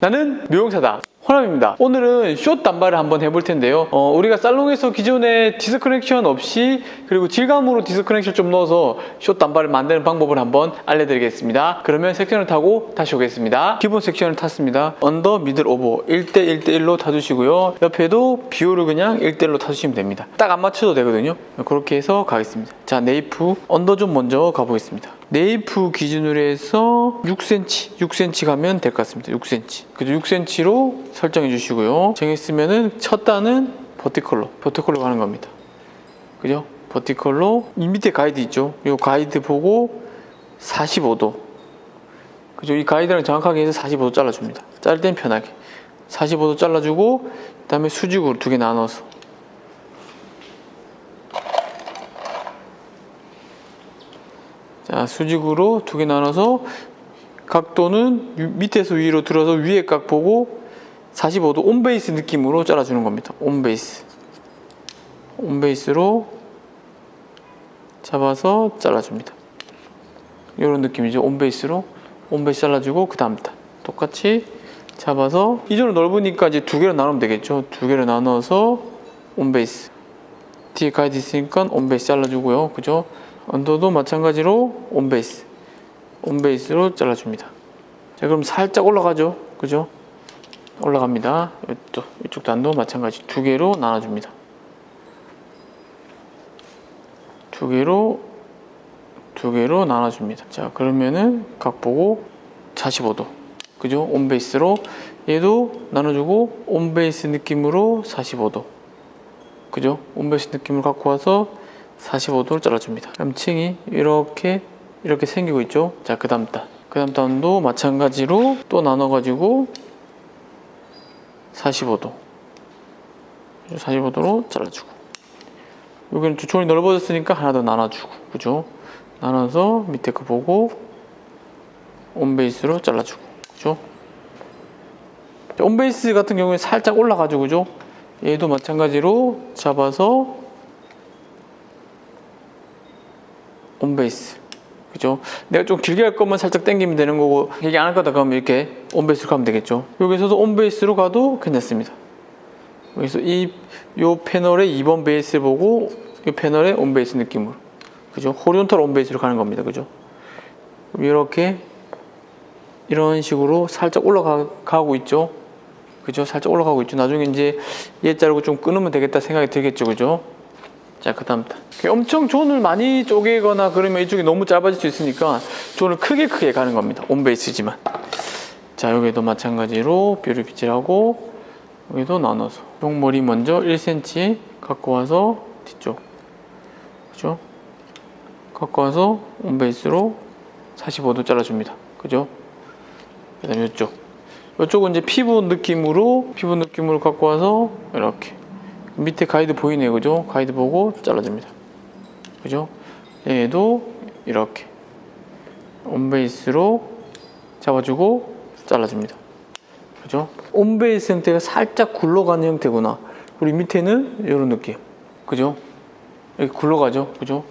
나는 묘용사다. 호남입니다. 오늘은 숏 단발을 한번 해볼 텐데요. 어, 우리가 살롱에서 기존에 디스커넥션 없이 그리고 질감으로 디스커넥션 좀 넣어서 숏 단발을 만드는 방법을 한번 알려드리겠습니다. 그러면 섹션을 타고 다시 오겠습니다. 기본 섹션을 탔습니다. 언더, 미들, 오버 1대 1대 1로 타주시고요. 옆에도 비율을 그냥 1대 1로 타주시면 됩니다. 딱 안 맞춰도 되거든요. 그렇게 해서 가겠습니다. 자, 네이프 언더 좀 먼저 가보겠습니다. 네이프 기준으로 해서 6cm, 6cm 가면 될 것 같습니다. 6cm. 그죠? 6cm로 설정해 주시고요. 정했으면은 첫 단은 버티컬로, 버티컬로 가는 겁니다. 그죠? 버티컬로 이 밑에 가이드 있죠? 이 가이드 보고 45도. 그죠? 이 가이드랑 정확하게 해서 45도 잘라줍니다. 자를 땐 편하게. 45도 잘라주고 그다음에 수직으로 두 개 나눠서 자, 수직으로 두 개 나눠서 각도는 유- 밑에서 위로 들어서 위에 각 보고 45도 온베이스 느낌으로 잘라주는 겁니다. 온베이스. 온베이스로 잡아서 잘라줍니다. 이런 느낌이죠. 온베이스로. 온베이스 잘라주고 그 다음 단. 똑같이 잡아서 이전로 넓으니까 이제 두 개로 나누면 되겠죠. 두 개로 나눠서 온베이스. 뒤에 가이드 있으니까 온베이스 잘라주고요. 그죠? 언더도 마찬가지로 온베이스. 온베이스로 잘라줍니다. 자, 그럼 살짝 올라가죠. 그죠? 올라갑니다. 이쪽, 이쪽 단도 마찬가지 두 개로 나눠줍니다. 두 개로 두 개로 나눠줍니다. 자, 그러면은 각 보고 45도. 그죠? 온베이스로 얘도 나눠주고 온베이스 느낌으로 45도. 그죠? 온베이스 느낌을 갖고 와서 45도를 잘라줍니다. 그럼 층이 이렇게 이렇게 생기고 있죠. 자, 그 다음 단. 그 다음 단도 마찬가지로 또 나눠가지고 45도. 45도로 잘라주고. 여기는 두 촌이 넓어졌으니까 하나 더 나눠주고. 그죠? 나눠서 밑에 거 보고 온베이스로 잘라주고. 그죠? 자, 온베이스 같은 경우에 살짝 올라가지고, 그죠? 얘도 마찬가지로 잡아서 온베이스. 그죠? 내가 좀 길게 할 거면 살짝 당기면 되는 거고, 길게 안할 거다 그러면 이렇게 온베이스로 가면 되겠죠. 여기서도 온베이스로 가도 괜찮습니다. 여기서 이, 요 패널의 2번 베이스 보고, 이 패널의 온베이스 느낌으로. 그죠? 호리온탈 온베이스로 가는 겁니다. 그죠? 이렇게, 이런 식으로 살짝 올라가고 있죠. 그죠? 살짝 올라가고 있죠. 나중에 이제 얘 자르고 좀 끊으면 되겠다 생각이 들겠죠. 그죠? 자, 그 다음 단. 엄청 존을 많이 쪼개거나 그러면 이쪽이 너무 짧아질 수 있으니까 존을 크게 크게 가는 겁니다. 온베이스지만. 자, 여기도 마찬가지로 뷰를 빗질하고 여기도 나눠서 쪽머리 먼저 1cm 갖고 와서 뒤쪽. 그죠? 갖고 와서 온베이스로 45도 잘라줍니다. 그죠? 그 다음에 이쪽. 이쪽은 이제 피부 느낌으로 피부 느낌으로 갖고 와서 이렇게 밑에 가이드 보이네요. 그죠? 가이드 보고 잘라줍니다. 그죠? 얘도 이렇게 온베이스로 잡아주고 잘라줍니다. 그죠? 온베이스 형태가 살짝 굴러가는 형태구나. 우리 밑에는 이런 느낌. 그죠? 이렇게 굴러가죠? 그죠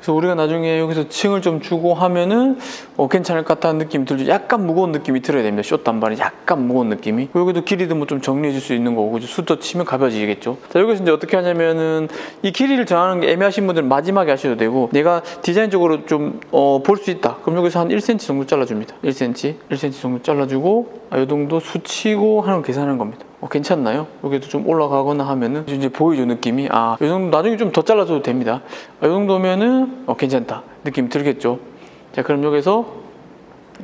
그래서 우리가 나중에 여기서 층을 좀 주고 하면은 어, 괜찮을 것 같다는 느낌이 들죠. 약간 무거운 느낌이 들어야 됩니다. 숏 단발이 약간 무거운 느낌이. 여기도 길이도 뭐 좀 정리해 줄 수 있는 거고, 그죠? 수도 치면 가벼워지겠죠. 자, 여기서 이제 어떻게 하냐면은 이 길이를 정하는 게 애매하신 분들은 마지막에 하셔도 되고, 내가 디자인적으로 좀, 어, 볼 수 있다. 그럼 여기서 한 1cm 정도 잘라줍니다. 1cm, 1cm 정도 잘라주고, 아, 요 정도 수치고 하는 거 계산하는 겁니다. 어, 괜찮나요? 여기도 좀 올라가거나 하면은 이제 보이죠 느낌이 아, 요 정도 나중에 좀 더 잘라줘도 됩니다. 아, 요 정도면은 어, 괜찮다 느낌 들겠죠. 자, 그럼 여기서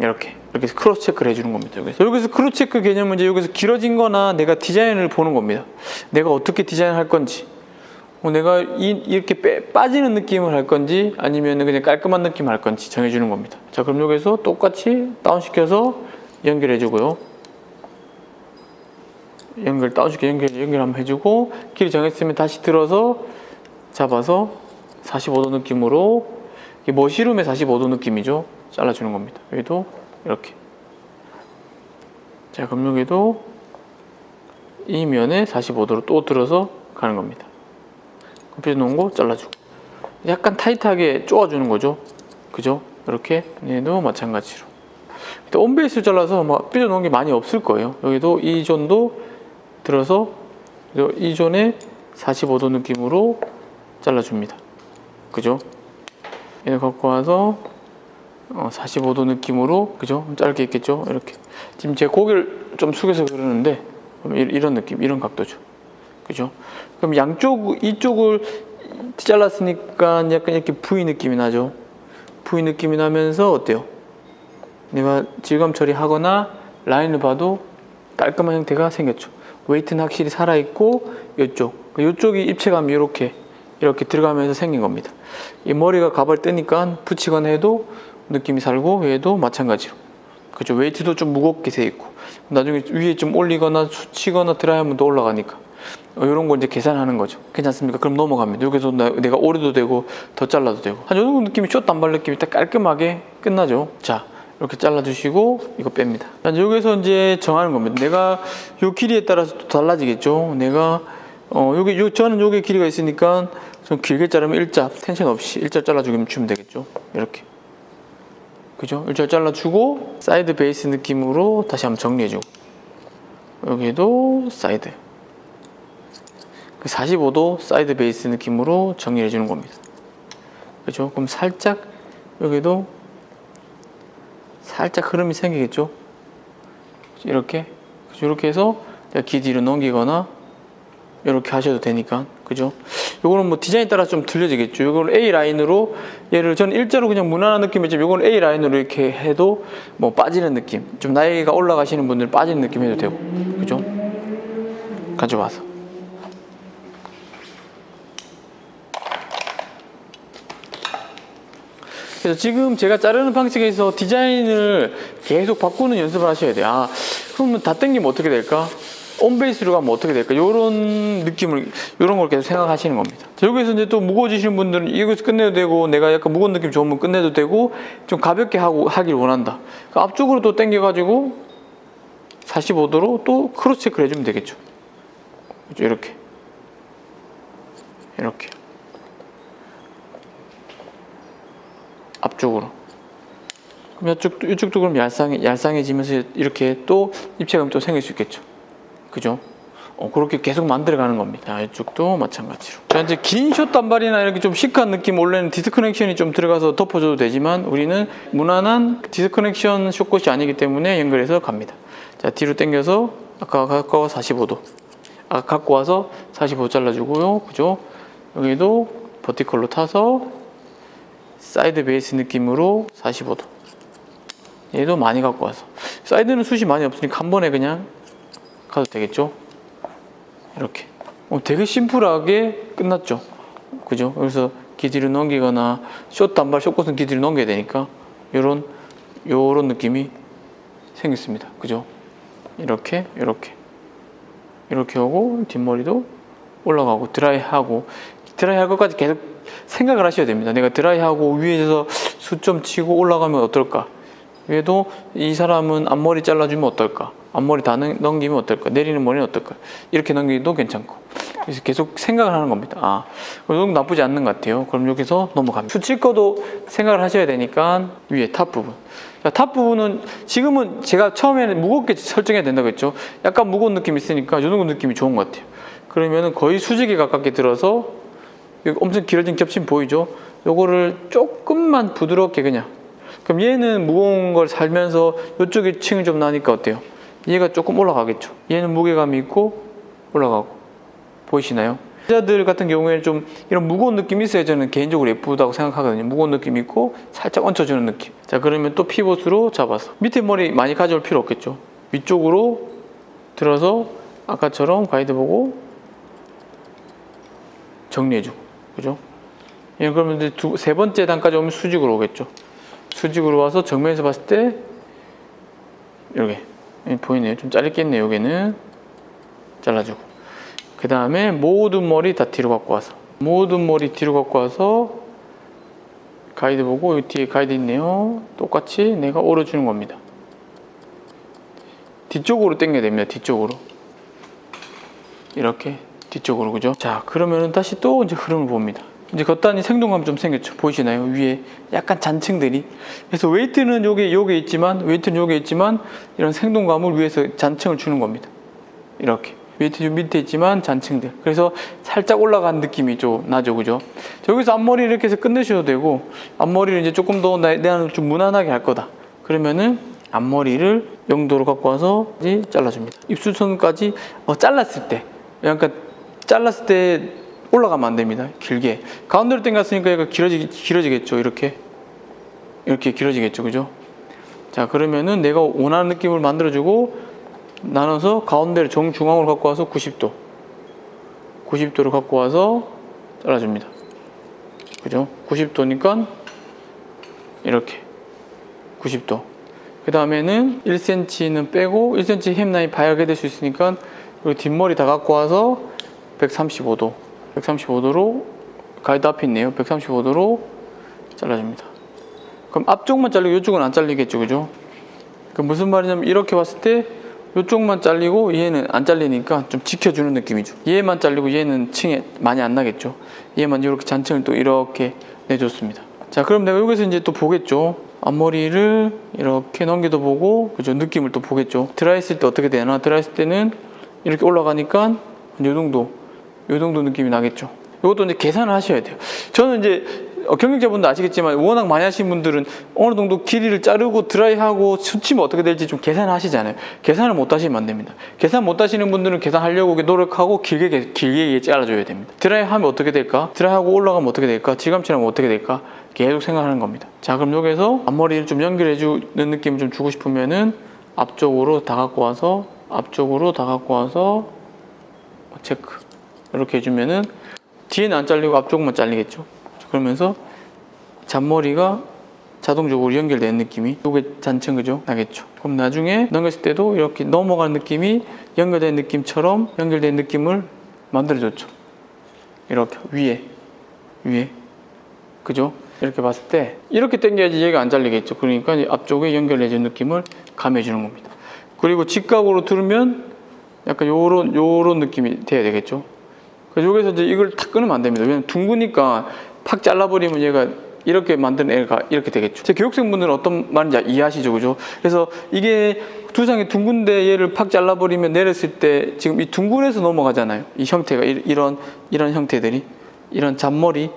이렇게 이렇게 크로스 체크를 해주는 겁니다. 여기서 여기서 크로스 체크 개념은 이제 여기서 길어진 거나 내가 디자인을 보는 겁니다. 내가 어떻게 디자인할 건지. 어, 내가 이, 이렇게 빼, 빠지는 느낌을 할 건지 아니면 그냥 깔끔한 느낌을 할 건지 정해주는 겁니다. 자, 그럼 여기서 똑같이 다운시켜서 연결해주고요. 연결 다운시켜 연결 연결 한번 해주고 길이 정했으면 다시 들어서 잡아서 45도 느낌으로 이게 머시룸의 45도 느낌이죠. 잘라주는 겁니다. 여기도 이렇게. 자 그럼 여기도 이 면에 45도로 또 들어서 가는 겁니다. 컴퓨터 놓은 거 잘라주고. 약간 타이트하게 쪼아주는 거죠. 그죠? 이렇게. 얘도 마찬가지로. 또 온베이스 잘라서 막 삐져놓은 게 많이 없을 거예요. 여기도 이 존도 들어서 이 존에 45도 느낌으로 잘라줍니다. 그죠? 얘를 갖고 와서 어, 45도 느낌으로 그죠? 짧게 있겠죠? 이렇게 지금 제가 고개를 좀 숙여서 그러는데 이- 이런 느낌, 이런 각도죠. 그죠? 그럼 양쪽 이쪽을 잘랐으니까 약간 이렇게 V 느낌이 나죠. V 느낌이 나면서 어때요? 내가 질감 처리하거나 라인을 봐도 깔끔한 형태가 생겼죠. 웨이트는 확실히 살아있고 이쪽, 이쪽이 입체감이 이렇게 이렇게 들어가면서 생긴 겁니다. 이 머리가 가발 뜨니까 붙이거나 해도 느낌이 살고 얘도 마찬가지로 그죠. 웨이트도 좀 무겁게 돼 있고 나중에 위에 좀 올리거나 수치거나 드라이하면 더 올라가니까 이런 걸 이제 계산하는 거죠. 괜찮습니까? 그럼 넘어갑니다. 여기서 나- 내가 오려도 되고 더 잘라도 되고 한 요 정도 느낌이 숏 단발 느낌이 딱 깔끔하게 끝나죠. 자 이렇게 잘라주시고 이거 뺍니다. 자, 여기서 이제 정하는 겁니다. 내가 요 길이에 따라서 또 달라지겠죠. 내가 어 여기 요 저는 요게 길이가 있으니까 좀 길게 자르면 일자 텐션 없이 일자 잘라주면 주면 되겠죠. 이렇게 그죠? 일자 잘라주고 사이드 베이스 느낌으로 다시 한번 정리해주고 여기도 사이드 그 45도 사이드 베이스 느낌으로 정리해 주는 겁니다. 그죠? 그럼 살짝 여기도 살짝 흐름이 생기겠죠? 이렇게? 이렇게 해서 기 뒤로 넘기거나 이렇게 하셔도 되니까 그죠? 요거는 뭐 디자인 따라 좀 틀려지겠죠. 요거를 A 라인으로 얘를 저는 일자로 그냥 무난한 느낌이지만 요거는 A 라인으로 이렇게 해도 뭐 빠지는 느낌 좀 나이가 올라가시는 분들 빠지는 느낌 해도 되고 그죠? 가져와서 그래서 지금 제가 자르는 방식에서 디자인을 계속 바꾸는 연습을 하셔야 돼요. 아, 그러면 다 땡기면 어떻게 될까? 온베이스로 가면 어떻게 될까? 이런 느낌을, 이런 걸 계속 생각하시는 겁니다. 자, 여기서 이제 또 무거워지시는 분들은 이것서 끝내도 되고, 내가 약간 무거운 느낌 좋으면 끝내도 되고, 좀 가볍게 하고, 하길 원한다. 그 앞쪽으로 또 당겨가지고, 45도로 또 크로스 체크를 해주면 되겠죠. 이렇게. 이렇게. 앞쪽으로. 그럼 이쪽도, 이쪽도 그럼 얄쌍해, 얄쌍해지면서 이렇게 또 입체감이 또 생길 수 있겠죠. 그죠? 어, 그렇게 계속 만들어가는 겁니다. 이쪽도 마찬가지로. 자, 이제 긴 숏 단발이나 이렇게 좀 시크한 느낌, 원래는 디스커넥션이 좀 들어가서 덮어줘도 되지만 우리는 무난한 디스커넥션 숏꽃이 아니기 때문에 연결해서 갑니다. 자, 뒤로 당겨서 아까 와 45도. 아까 갖고 와서 45도 잘라주고요. 그죠? 여기도 버티컬로 타서 사이드 베이스 느낌으로 45도. 얘도 많이 갖고 와서. 사이드는 숱이 많이 없으니까 한 번에 그냥 가도 되겠죠? 이렇게. 어, 되게 심플하게 끝났죠? 그죠? 그래서 기디를 넘기거나 숏 단발, 숏꽃은 기디를 넘겨야 되니까 요런, 요런 느낌이 생겼습니다. 그죠? 이렇게, 이렇게. 이렇게 하고 뒷머리도 올라가고 드라이하고 드라이할 것까지 계속 생각을 하셔야 됩니다. 내가 드라이하고 위에서 수점 치고 올라가면 어떨까? 위에도 이 사람은 앞머리 잘라주면 어떨까? 앞머리 다 넘- 넘기면 어떨까? 내리는 머리는 어떨까? 이렇게 넘기도 괜찮고. 그래서 계속 생각을 하는 겁니다. 아, 이건 나쁘지 않는 것 같아요. 그럼 여기서 넘어갑니다. 수칠 거도 생각을 하셔야 되니까 위에 탑 부분. 자, 탑 부분은 지금은 제가 처음에는 무겁게 설정해야 된다고 했죠. 약간 무거운 느낌이 있으니까 이 정도 느낌이 좋은 것 같아요. 그러면은 거의 수직에 가깝게 들어서 엄청 길어진 겹침 보이죠? 요거를 조금만 부드럽게 그냥. 그럼 얘는 무거운 걸 살면서 이쪽에 층이 좀 나니까 어때요? 얘가 조금 올라가겠죠. 얘는 무게감이 있고 올라가고. 보이시나요? 여자들 같은 경우에는 좀 이런 무거운 느낌이 있어야 저는 개인적으로 예쁘다고 생각하거든요. 무거운 느낌 있고 살짝 얹혀주는 느낌. 자, 그러면 또 피봇으로 잡아서. 밑에 머리 많이 가져올 필요 없겠죠. 위쪽으로 들어서 아까처럼 가이드 보고 정리해주고. 그죠? 예, 그러면 이제 두, 세 번째 단까지 오면 수직으로 오겠죠. 수직으로 와서 정면에서 봤을 때 이렇게 예, 보이네요. 좀 짧겠네요. 여기는 잘라주고. 그 다음에 모든 머리 다 뒤로 갖고 와서 모든 머리 뒤로 갖고 와서 가이드 보고 여기 뒤에 가이드 있네요. 똑같이 내가 오려주는 겁니다. 뒤쪽으로 당겨야 됩니다. 뒤쪽으로 이렇게 뒤쪽으로 그죠? 자 그러면은 다시 또 이제 흐름을 봅니다. 이제 겉단이 생동감 좀 생겼죠. 보이시나요? 위에 약간 잔층들이. 그래서 웨이트는 요게 요게 있지만 웨이트는 요게 있지만 이런 생동감을 위해서 잔층을 주는 겁니다. 이렇게. 웨이트 좀 밑에 있지만 잔층들. 그래서 살짝 올라간 느낌이 좀 나죠. 그죠? 자, 여기서 앞머리 이렇게 해서 끝내셔도 되고 앞머리를 이제 조금 더 나- 내가 좀 무난하게 할 거다. 그러면은 앞머리를 영도로 갖고 와서 이제 잘라줍니다. 입술선까지 어, 잘랐을 때 약간 잘랐을 때 올라가면 안 됩니다. 길게 가운데로 당겼으니까 얘가 길어지 길어지겠죠. 이렇게 이렇게 길어지겠죠. 그죠? 자 그러면은 내가 원하는 느낌을 만들어주고 나눠서 가운데를 정중앙으로 갖고 와서 90도 90도로 갖고 와서 잘라줍니다. 그죠? 90도니까 이렇게 90도. 그 다음에는 1cm는 빼고 1cm 햄라인 바하게 될수 있으니까 여기 뒷머리 다 갖고 와서 135도. 135도로 가이드 앞에 있네요. 135도로 잘라줍니다. 그럼 앞쪽만 잘리고 이쪽은 안 잘리겠죠, 그죠? 그 무슨 말이냐면 이렇게 봤을 때 이쪽만 잘리고 얘는 안 잘리니까 좀 지켜주는 느낌이죠. 얘만 잘리고 얘는 층에 많이 안 나겠죠. 얘만 이렇게 잔층을 또 이렇게 내줬습니다. 자, 그럼 내가 여기서 이제 또 보겠죠. 앞머리를 이렇게 넘겨도 보고, 그죠? 느낌을 또 보겠죠. 드라이 했을 때 어떻게 되나? 드라이 했을 때는 이렇게 올라가니까 이 정도, 이 정도 느낌이 나겠죠. 이것도 이제 계산을 하셔야 돼요. 저는 이제 어, 경력자분도 아시겠지만 워낙 많이 하신 분들은 어느 정도 길이를 자르고 드라이하고 수치면 어떻게 될지 좀 계산을 하시잖아요. 계산을 못 하시면 안 됩니다. 계산 못 하시는 분들은 계산하려고 노력하고 길게 길게 잘라줘야 됩니다. 드라이하면 어떻게 될까? 드라이하고 올라가면 어떻게 될까? 지감칠하면 어떻게 될까? 계속 생각하는 겁니다. 자 그럼 여기서 앞머리를 좀 연결해 주는 느낌을 좀 주고 싶으면은 앞쪽으로 다 갖고 와서 앞쪽으로 다 갖고 와서 체크 이렇게 해주면은 뒤에는 안 잘리고 앞쪽만 잘리겠죠. 그러면서 잔머리가 자동적으로 연결된 느낌이 요게 잔층 그죠? 나겠죠. 그럼 나중에 넘겼을 때도 이렇게 넘어가는 느낌이 연결된 느낌처럼 연결된 느낌을 만들어줬죠. 이렇게 위에 위에 그죠? 이렇게 봤을 때 이렇게 당겨야지 얘가 안 잘리겠죠. 그러니까 이 앞쪽에 연결해준 느낌을 감해주는 겁니다. 그리고 직각으로 들으면 약간 요런 요런 느낌이 돼야 되겠죠. 그래서 여기서 이제 이걸 탁 끊으면 안 됩니다. 왜냐면 둥그니까 팍 잘라버리면 얘가 이렇게 만든 애가 이렇게 되겠죠. 제 교육생분들은 어떤 말인지 이해하시죠, 그죠? 그래서 이게 두상이 둥근데 얘를 팍 잘라버리면 내렸을 때 지금 이 둥근에서 넘어가잖아요. 이 형태가 이- 이런 이런 형태들이 이런 잔머리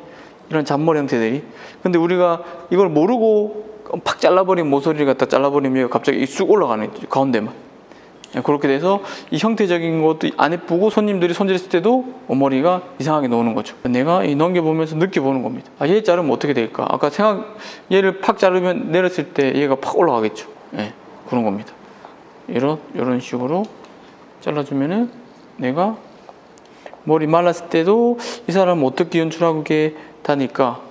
이런 잔머리 형태들이. 근데 우리가 이걸 모르고 팍 잘라버린 모서리를 갖다 잘라버리면 갑자기 쑥 올라가는 가운데만. 예, 그렇게 돼서 이 형태적인 것도 안 예쁘고 손님들이 손질했을 때도 머리가 이상하게 나오는 거죠. 내가 이 넘겨보면서 느껴보는 겁니다. 아, 얘 자르면 어떻게 될까? 아까 생각, 얘를 팍 자르면 내렸을 때 얘가 팍 올라가겠죠. 예, 그런 겁니다. 이런, 이런 식으로 잘라주면은 내가 머리 말랐을 때도 이 사람은 어떻게 연출하게 다닐까?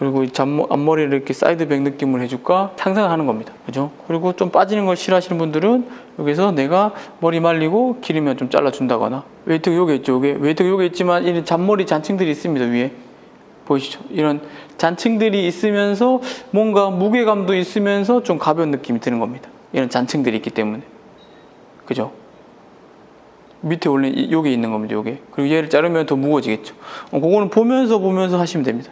그리고 이 잔머, 앞머리를 이렇게 사이드백 느낌을 해줄까 상상을 하는 겁니다. 그죠? 그리고 좀 빠지는 걸 싫어하시는 분들은 여기서 내가 머리 말리고 길이면 좀 잘라준다거나 웨이트가 요게 있죠. 요게 웨이트가 요게 있지만 이런 잔머리 잔층들이 있습니다. 위에 보이시죠? 이런 잔층들이 있으면서 뭔가 무게감도 있으면서 좀 가벼운 느낌이 드는 겁니다. 이런 잔층들이 있기 때문에 그죠? 밑에 원래 이- 요게 있는 겁니다. 요게 그리고 얘를 자르면 더 무거워지겠죠. 어, 그거는 보면서 보면서 하시면 됩니다.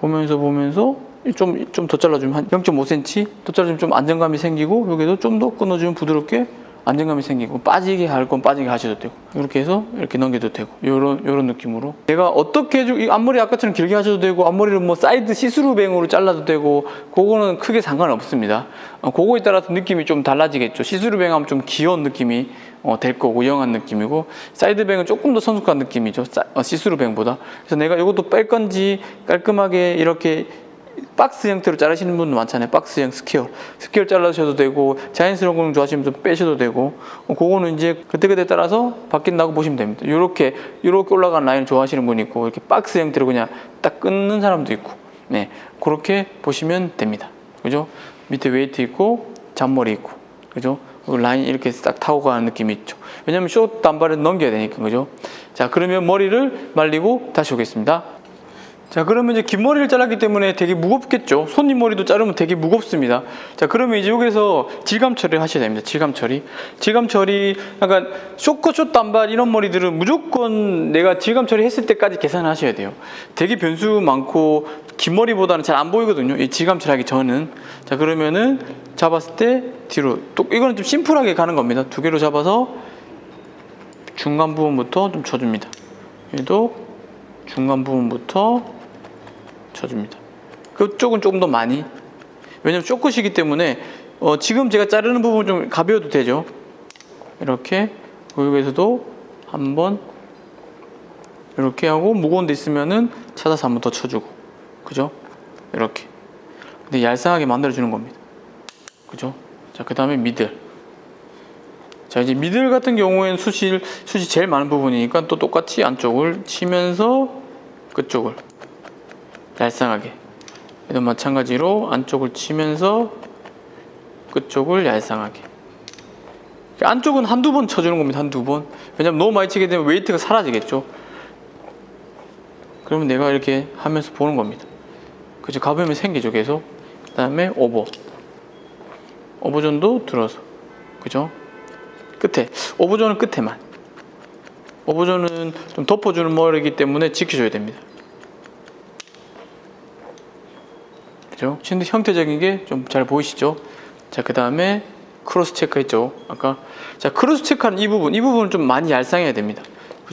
보면서 보면서 좀 좀 더 잘라주면 한 0.5cm 더 잘라주면 좀 안정감이 생기고 여기도 좀 더 끊어주면 부드럽게 안정감이 생기고 빠지게 할 건 빠지게 하셔도 되고 이렇게 해서 이렇게 넘겨도 되고 요런 요런 느낌으로 내가 어떻게 해주 이 앞머리 아까처럼 길게 하셔도 되고 앞머리를 뭐 사이드 시스루 뱅으로 잘라도 되고 그거는 크게 상관없습니다. 어, 그거에 따라서 느낌이 좀 달라지겠죠. 시스루 뱅 하면 좀 귀여운 느낌이 어, 될 거고 영한 느낌이고 사이드 뱅은 조금 더 성숙한 느낌이죠. 사- 어, 시스루 뱅보다. 그래서 내가 이것도 뺄 건지 깔끔하게 이렇게 박스 형태로 자르시는 분도 많잖아요. 박스형 스퀘어. 스퀘어 잘라셔도 되고, 자연스러운 걸 좋아하시면 좀 빼셔도 되고, 어, 그거는 이제 그때그때 따라서 바뀐다고 보시면 됩니다. 요렇게, 요렇게 올라간 라인을 좋아하시는 분이 있고, 이렇게 박스 형태로 그냥 딱 끊는 사람도 있고, 네. 그렇게 보시면 됩니다. 그죠? 밑에 웨이트 있고, 잔머리 있고, 그죠? 그리고 라인 이렇게 싹 타고 가는 느낌이 있죠. 왜냐면 숏 단발을 넘겨야 되니까, 그죠? 자, 그러면 머리를 말리고 다시 오겠습니다. 자 그러면 이제 긴 머리를 잘랐기 때문에 되게 무겁겠죠? 손님 머리도 자르면 되게 무겁습니다. 자 그러면 이제 여기서 질감 처리를 하셔야 됩니다. 질감 처리. 질감 처리 약간 쇼커쇼 단발 이런 머리들은 무조건 내가 질감 처리 했을 때까지 계산을 하셔야 돼요. 되게 변수 많고 긴 머리보다는 잘 안 보이거든요 이 질감 처리하기 전은. 자 그러면은 잡았을 때 뒤로 또 이거는 좀 심플하게 가는 겁니다. 두 개로 잡아서 중간 부분부터 좀 쳐줍니다. 얘도 중간 부분부터 쳐줍니다. 그쪽은 조금 더 많이. 왜냐면 쇼크시기 때문에 어, 지금 제가 자르는 부분 좀 가벼워도 되죠. 이렇게 여기에서도 한번 이렇게 하고 무거운 데 있으면은 찾아서 한 번 더 쳐주고 그죠? 이렇게. 근데 얄쌍하게 만들어 주는 겁니다. 그죠? 자, 그 다음에 미들. 자, 이제 미들 같은 경우에는 숱이, 숱이 제일 많은 부분이니까 또 똑같이 안쪽을 치면서 끝쪽을 얄쌍하게. 얘도 마찬가지로 안쪽을 치면서 끝쪽을 얄쌍하게. 안쪽은 한두 번 쳐주는 겁니다. 한두 번. 왜냐면 너무 많이 치게 되면 웨이트가 사라지겠죠. 그러면 내가 이렇게 하면서 보는 겁니다. 그죠? 가벼움이 생기죠, 계속. 그 다음에 오버. 오버존도 들어서. 그죠? 끝에. 오버존은 끝에만. 오버존은 좀 덮어주는 머리이기 때문에 지켜줘야 됩니다. 그죠? 근데 형태적인 게 좀 잘 보이시죠? 자, 그 다음에 크로스 체크 했죠? 아까. 자, 크로스 체크하는 이 부분, 이 부분은 좀 많이 얄쌍해야 됩니다.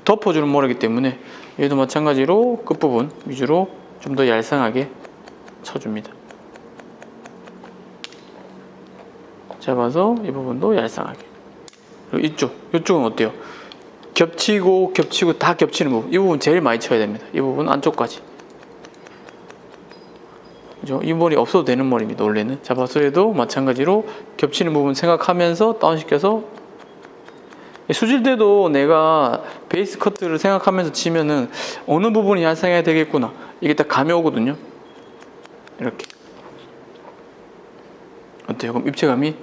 덮어주는 머리이기 때문에 얘도 마찬가지로 끝부분 위주로 좀 더 얄쌍하게 쳐줍니다. 잡아서 이 부분도 얄쌍하게. 그리고 이쪽, 이쪽은 어때요? 겹치고 겹치고 다 겹치는 부분, 이 부분 제일 많이 쳐야 됩니다. 이 부분 안쪽까지. 그죠? 이 머리 없어도 되는 머리입니다. 원래는 잡아서에도 마찬가지로 겹치는 부분 생각하면서 다운시켜서 수질 때도 내가 베이스 커트를 생각하면서 치면은 어느 부분이 얄쌍해야 되겠구나 이게 딱 감이 오거든요. 이렇게 어때요? 그럼 입체감이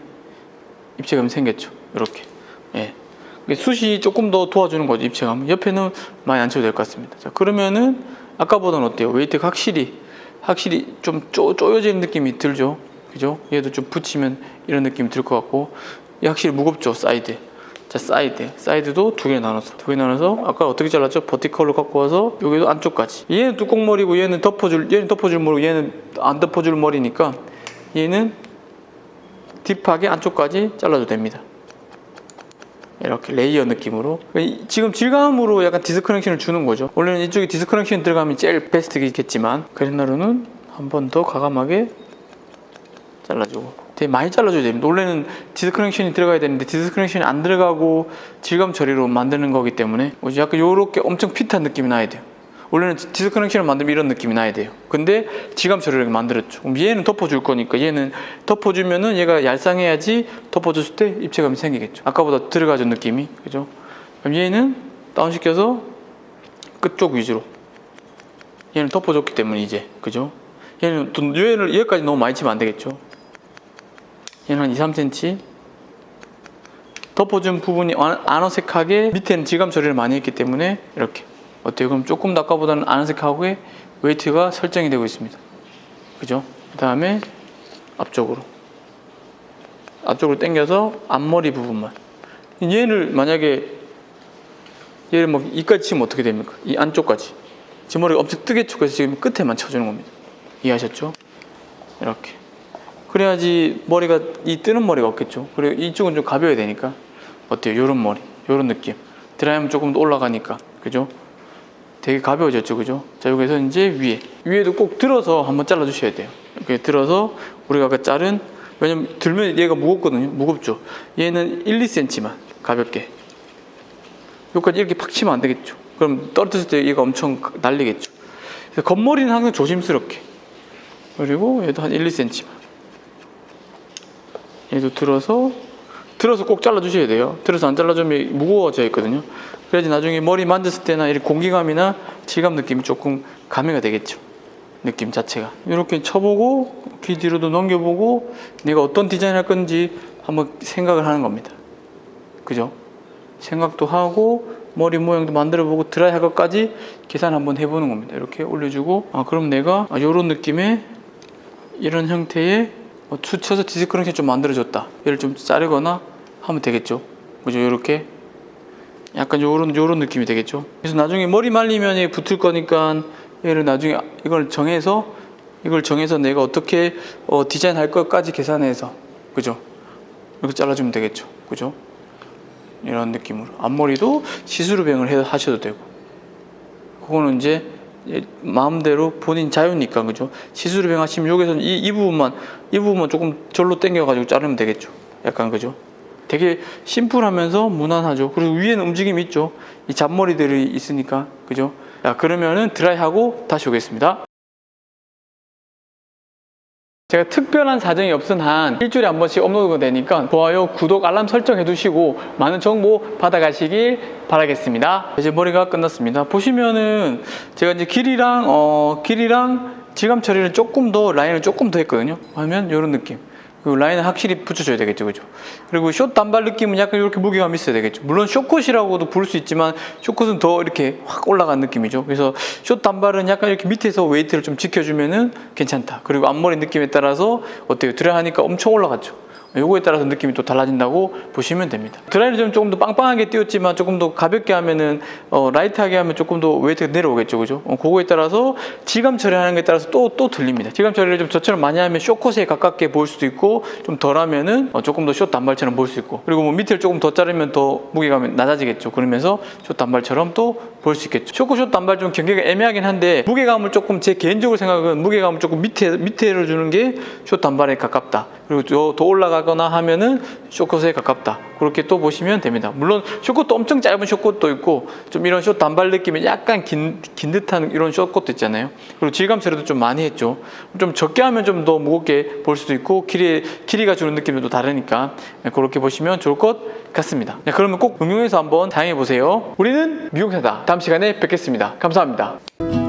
입체감이 생겼죠. 이렇게 예. 숱이 조금 더 도와주는 거죠. 입체감. 옆에는 많이 안 쳐도 될 것 같습니다. 자 그러면은 아까보다는 어때요? 웨이트가 확실히 확실히 좀 쪼, 쪼여지는 느낌이 들죠. 그죠? 얘도 좀 붙이면 이런 느낌이 들 것 같고 얘 확실히 무겁죠. 사이드. 자 사이드. 사이드도 두 개 나눠서 두 개 나눠서 아까 어떻게 잘랐죠? 버티컬로 갖고 와서 여기도 안쪽까지. 얘는 뚜껑머리고 얘는 덮어줄 얘는 덮어줄 머리고 얘는 안 덮어줄 머리니까 얘는 딥하게 안쪽까지 잘라도 됩니다. 이렇게 레이어 느낌으로. 지금 질감으로 약간 디스커넥션을 주는 거죠. 원래는 이쪽에 디스커넥션 들어가면 제일 베스트겠지만 그린나루는 한 번 더 과감하게 잘라주고. 되게 많이 잘라줘야 됩니다. 원래는 디스커넥션이 들어가야 되는데 디스커넥션이 안 들어가고 질감 처리로 만드는 거기 때문에 약간 요렇게 엄청 핏한 느낌이 나야 돼요 원래는 디스커넥션을 만들면 이런 느낌이 나야 돼요. 근데 질감 처리를 만들었죠. 그럼 얘는 덮어줄 거니까 얘는 덮어주면은 얘가 얄쌍해야지 덮어줬을 때 입체감이 생기겠죠. 아까보다 들어가죠 느낌이. 그죠? 그럼 얘는 다운시켜서 끝쪽 위주로. 얘는 덮어줬기 때문에 이제. 그죠? 얘는 또 얘를 얘까지 너무 많이 치면 안 되겠죠. 얘는 한 2, 3cm 덮어준 부분이 안- 안 어색하게 밑에는 질감 처리를 많이 했기 때문에 이렇게 어때요? 그럼 조금 더 아까보다는 안 어색하게 웨이트가 설정이 되고 있습니다. 그죠? 그 다음에 앞쪽으로 앞쪽으로 당겨서 앞머리 부분만 얘를 만약에 얘를 뭐 이까지 치면 어떻게 됩니까? 이 안쪽까지 제 머리가 엄청 뜨게 쳐서 지금 끝에만 쳐주는 겁니다. 이해하셨죠? 이렇게 그래야지 머리가 이 뜨는 머리가 없겠죠. 그리고 이쪽은 좀 가벼워야 되니까 어때요? 요런 머리, 요런 느낌. 드라이하면 조금 더 올라가니까 그죠? 되게 가벼워졌죠, 그죠? 자, 여기서 이제 위에. 위에도 꼭 들어서 한번 잘라 주셔야 돼요. 이렇게 들어서 우리가 아까 자른, 왜냐면 들면 얘가 무겁거든요. 무겁죠? 얘는 1, 2cm만 가볍게. 여기까지 이렇게 팍 치면 안 되겠죠. 그럼 떨어졌을 때 얘가 엄청 날리겠죠. 그래서 겉머리는 항상 조심스럽게. 그리고 얘도 한 1, 2cm만. 얘도 들어서 들어서 꼭 잘라 주셔야 돼요. 들어서 안 잘라주면 무거워져 있거든요. 그래야지 나중에 머리 만졌을 때나 이렇게 공기감이나 질감 느낌이 조금 가미가 되겠죠. 느낌 자체가. 이렇게 쳐보고 귀 뒤로도 넘겨보고 내가 어떤 디자인 할 건지 한번 생각을 하는 겁니다. 그죠? 생각도 하고 머리 모양도 만들어 보고 드라이 할 것까지 계산 한번 해보는 겁니다. 이렇게 올려주고 아 그럼 내가 이런 느낌의 이런 형태의 뭐 수쳐서 디스크 형태 좀 만들어줬다. 얘를 좀 자르거나 하면 되겠죠. 그죠? 이렇게 약간 요런 요런 느낌이 되겠죠. 그래서 나중에 머리 말리면 얘 붙을 거니까 얘를 나중에 이걸 정해서 이걸 정해서 내가 어떻게 어, 디자인할 것까지 계산해서 그죠? 이렇게 잘라주면 되겠죠. 그죠? 이런 느낌으로 앞머리도 시스루뱅을 해 하셔도 되고 그거는 이제 예, 마음대로 본인 자유니까 그죠? 시스루뱅 하시면 여기서 이, 이 부분만 이 부분만 조금 절로 당겨 가지고 자르면 되겠죠. 약간 그죠? 되게 심플하면서 무난하죠. 그리고 위에는 움직임이 있죠. 이 잡머리들이 있으니까 그죠? 자 그러면은 드라이하고 다시 오겠습니다. 제가 특별한 사정이 없은 한 일주일에 한 번씩 업로드가 되니까 좋아요, 구독, 알람 설정 해 두시고 많은 정보 받아가시길 바라겠습니다. 이제 머리가 끝났습니다. 보시면은 제가 이제 길이랑 어 길이랑 지감 처리를 조금 더 라인을 조금 더 했거든요. 하면 이런 느낌. 그리고 라인을 확실히 붙여줘야 되겠죠, 그죠? 그리고 숏 단발 느낌은 약간 이렇게 무게감 있어야 되겠죠. 물론 숏컷이라고도 부를 수 있지만 숏컷은 더 이렇게 확 올라간 느낌이죠. 그래서 숏 단발은 약간 이렇게 밑에서 웨이트를 좀 지켜주면은 괜찮다. 그리고 앞머리 느낌에 따라서 어때요? 드라이하니까 엄청 올라갔죠. 요거에 따라서 느낌이 또 달라진다고 보시면 됩니다. 드라이를 좀 조금 더 빵빵하게 띄웠지만 조금 더 가볍게 하면은 어, 라이트하게 하면 조금 더 웨이트가 내려오겠죠, 그죠? 어, 그거에 따라서 질감 처리하는 게 따라서 또또 들립니다. 질감 처리를 좀 저처럼 많이 하면 쇼컷에 가깝게 보일 수도 있고 좀 덜하면은 어, 조금 더숏 단발처럼 보일 수 있고 그리고 뭐 밑을 조금 더 자르면 더 무게감이 낮아지겠죠. 그러면서 숏 단발처럼 또 보일 수 있겠죠. 쇼컷 숏 단발 좀 경계가 애매하긴 한데 무게감을 조금 제 개인적으로 생각은 무게감을 조금 밑에 밑에를 주는 게 숏 단발에 가깝다. 그리고 더, 더 올라가거나 하면은 쇼컷에 가깝다. 그렇게 또 보시면 됩니다. 물론 쇼컷도 엄청 짧은 쇼컷도 있고 좀 이런 숏 단발 느낌이 약간 긴, 긴 듯한 이런 쇼컷도 있잖아요. 그리고 질감 처리도 좀 많이 했죠. 좀 적게 하면 좀 더 무겁게 볼 수도 있고 길이, 길이가 주는 느낌도 또 다르니까 네, 그렇게 보시면 좋을 것 같습니다. 네, 그러면 꼭 응용해서 한번 사용해 보세요. 우리는 미용사다. 다음 시간에 뵙겠습니다. 감사합니다.